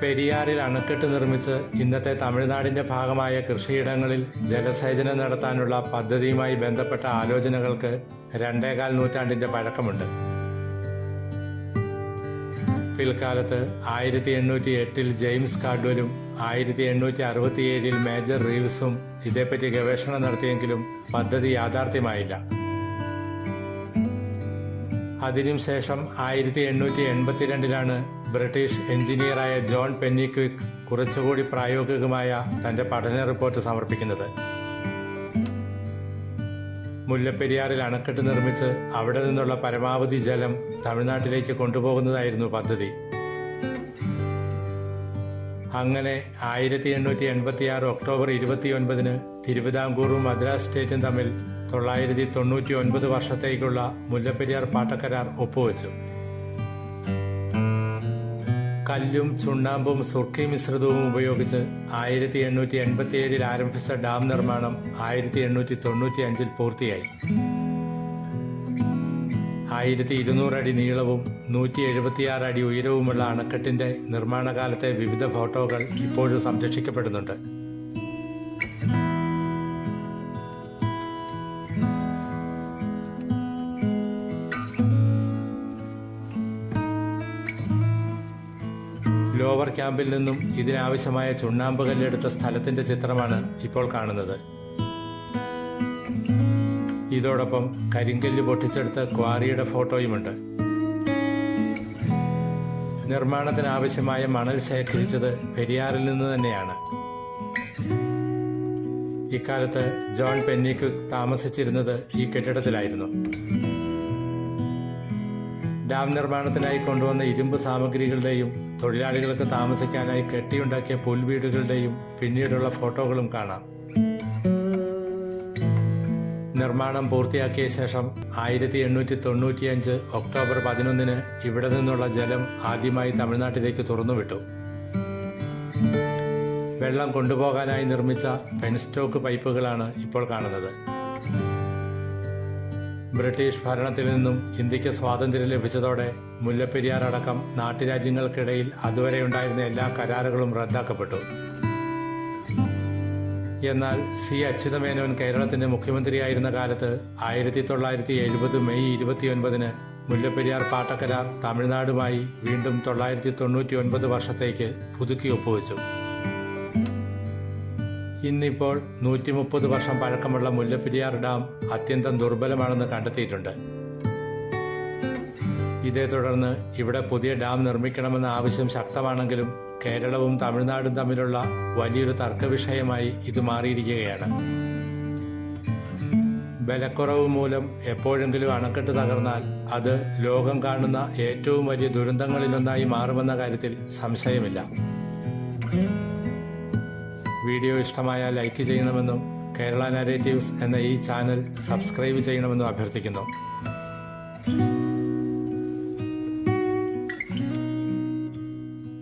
പെരിയാറിൽ അണക്കെട്ട് നിർമ്മിച്ച് ഇന്നത്തെ തമിഴ്നാടിന്റെ ഭാഗമായ കൃഷിയിടങ്ങളിൽ ജലസേചനം നടത്താനുള്ള പദ്ധതിയുമായി ബന്ധപ്പെട്ട ആലോചനകൾക്ക് രണ്ടേകാൽ നൂറ്റാണ്ടിന്റെ പഴക്കമുണ്ട്. പിൽക്കാലത്ത് ആയിരത്തി എണ്ണൂറ്റി എട്ടിൽ ജെയിംസ് കാഡ്വലും ആയിരത്തി എണ്ണൂറ്റി അറുപത്തിയേഴിൽ മേജർ റീവ്സും ഇതേപ്പറ്റി ഗവേഷണം നടത്തിയെങ്കിലും പദ്ധതി യാഥാർത്ഥ്യമായില്ല. അതിനും ശേഷം ആയിരത്തി എണ്ണൂറ്റി എൺപത്തിരണ്ടിലാണ് ബ്രിട്ടീഷ് എഞ്ചിനീയറായ ജോൺ പെന്നിക്വിക് കുറച്ചുകൂടി പ്രായോഗികമായ തന്റെ പഠന റിപ്പോർട്ട് സമർപ്പിക്കുന്നത്. മുല്ലപ്പെരിയാറിൽ അണക്കെട്ട് നിർമ്മിച്ച് അവിടെ നിന്നുള്ള പരമാവധി ജലം തമിഴ്നാട്ടിലേക്ക് കൊണ്ടുപോകുന്നതായിരുന്നു പദ്ധതി. അങ്ങനെ ആയിരത്തി എണ്ണൂറ്റി എൺപത്തി ആറ് ഒക്ടോബർ ഇരുപത്തിയൊൻപതിന് തിരുവിതാംകൂറും മദ്രാസ് സ്റ്റേറ്റും തമ്മിൽ തൊള്ളായിരത്തി തൊണ്ണൂറ്റി ഒൻപത് വർഷത്തേക്കുള്ള മുല്ലപ്പെരിയാർ പാട്ടക്കരാർ ഒപ്പുവെച്ചു. കല്ലും ചുണ്ണാമ്പും സുർക്കി മിശ്രിതവും ഉപയോഗിച്ച് ആയിരത്തി എണ്ണൂറ്റി എൺപത്തി ഏഴിൽ ആരംഭിച്ച ഡാം നിർമ്മാണം ആയിരത്തി എണ്ണൂറ്റി തൊണ്ണൂറ്റി അഞ്ചിൽ പൂർത്തിയായി. ആയിരത്തി ഇരുന്നൂറ് അടി നീളവും നൂറ്റി എഴുപത്തിയാറ് അടി ഉയരവുമുള്ള അണക്കെട്ടിന്റെ നിർമ്മാണകാലത്തെ വിവിധ ഫോട്ടോകൾ ഇപ്പോഴും സംരക്ഷിക്കപ്പെടുന്നുണ്ട്. ലോവർ ക്യാമ്പിൽ നിന്നും ഇതിനാവശ്യമായ ചുണ്ണാമ്പ് കല്ലെടുത്ത സ്ഥലത്തിന്റെ ചിത്രമാണ് ഇപ്പോൾ കാണുന്നത്. ഇതോടൊപ്പം കരിങ്കല്ല് പൊട്ടിച്ചെടുത്ത ക്വാറിയുടെ ഫോട്ടോയുമുണ്ട്. നിർമ്മാണത്തിനാവശ്യമായ മണൽ ശേഖരിച്ചത് പെരിയാറിൽ നിന്ന് തന്നെയാണ്. ഇക്കാലത്ത് ജോൺ പെന്നിക്ക് താമസിച്ചിരുന്നത് ഈ കെട്ടിടത്തിലായിരുന്നു. ഡാം നിർമ്മാണത്തിനായി കൊണ്ടുവന്ന ഇരുമ്പ് സാമഗ്രികളുടെയും തൊഴിലാളികൾക്ക് താമസിക്കാനായി കെട്ടിയുണ്ടാക്കിയ പുൽവീടുകളുടെയും പിന്നീടുള്ള ഫോട്ടോകളും കാണാം. നിർമ്മാണം പൂർത്തിയാക്കിയ ശേഷം ആയിരത്തി എണ്ണൂറ്റി തൊണ്ണൂറ്റിയഞ്ച് ഒക്ടോബർ പതിനൊന്നിന് ഇവിടെ നിന്നുള്ള ജലം ആദ്യമായി തമിഴ്നാട്ടിലേക്ക് തുറന്നുവിട്ടു. വെള്ളം കൊണ്ടുപോകാനായി നിർമ്മിച്ച പെൻസ്റ്റോക്ക് പൈപ്പുകളാണ് ഇപ്പോൾ കാണുന്നത്. ബ്രിട്ടീഷ് ഭരണത്തിൽ നിന്നും ഇന്ത്യയ്ക്ക് സ്വാതന്ത്ര്യം ലഭിച്ചതോടെ മുല്ലപ്പെരിയാർ അടക്കം നാട്ടുരാജ്യങ്ങൾക്കിടയിൽ അതുവരെ ഉണ്ടായിരുന്ന എല്ലാ കരാറുകളും റദ്ദാക്കപ്പെട്ടു. എന്നാൽ സി അച്യുതമേനോൻ കേരളത്തിന്റെ മുഖ്യമന്ത്രിയായിരുന്ന കാലത്ത് ആയിരത്തി തൊള്ളായിരത്തി എഴുപത് മെയ് ഇരുപത്തിയൊൻപതിന് മുല്ലപ്പെരിയാർ പാട്ടക്കരാർ തമിഴ്നാടുമായി വീണ്ടും തൊള്ളായിരത്തി തൊണ്ണൂറ്റി ഒൻപത് വർഷത്തേക്ക് പുതുക്കി ഒപ്പുവെച്ചു. ഇന്നിപ്പോൾ നൂറ്റി മുപ്പത് വർഷം പഴക്കമുള്ള മുല്ലപ്പെരിയാർ ഡാം അത്യന്തം ദുർബലമാണെന്ന് കണ്ടെത്തിയിട്ടുണ്ട്. ഇതേ തുടർന്ന് ഇവിടെ പുതിയ ഡാം നിർമ്മിക്കണമെന്ന ആവശ്യം ശക്തമാണെങ്കിലും കേരളവും തമിഴ്നാടും തമ്മിലുള്ള വലിയൊരു തർക്കവിഷയമായി ഇത് മാറിയിരിക്കുകയാണ്. ബലക്കുറവ് മൂലം എപ്പോഴെങ്കിലും അണക്കെട്ട് തകർന്നാൽ അത് ലോകം കാണുന്ന ഏറ്റവും വലിയ ദുരന്തങ്ങളിലൊന്നായി മാറുമെന്ന കാര്യത്തിൽ സംശയമില്ല. വീഡിയോ ഇഷ്ടമായാൽ ലൈക്ക് ചെയ്യണമെന്നും കേരള നരേറ്റീവ്സ് എന്ന ഈ ചാനൽ സബ്സ്ക്രൈബ് ചെയ്യണമെന്നും അഭ്യർത്ഥിക്കുന്നു.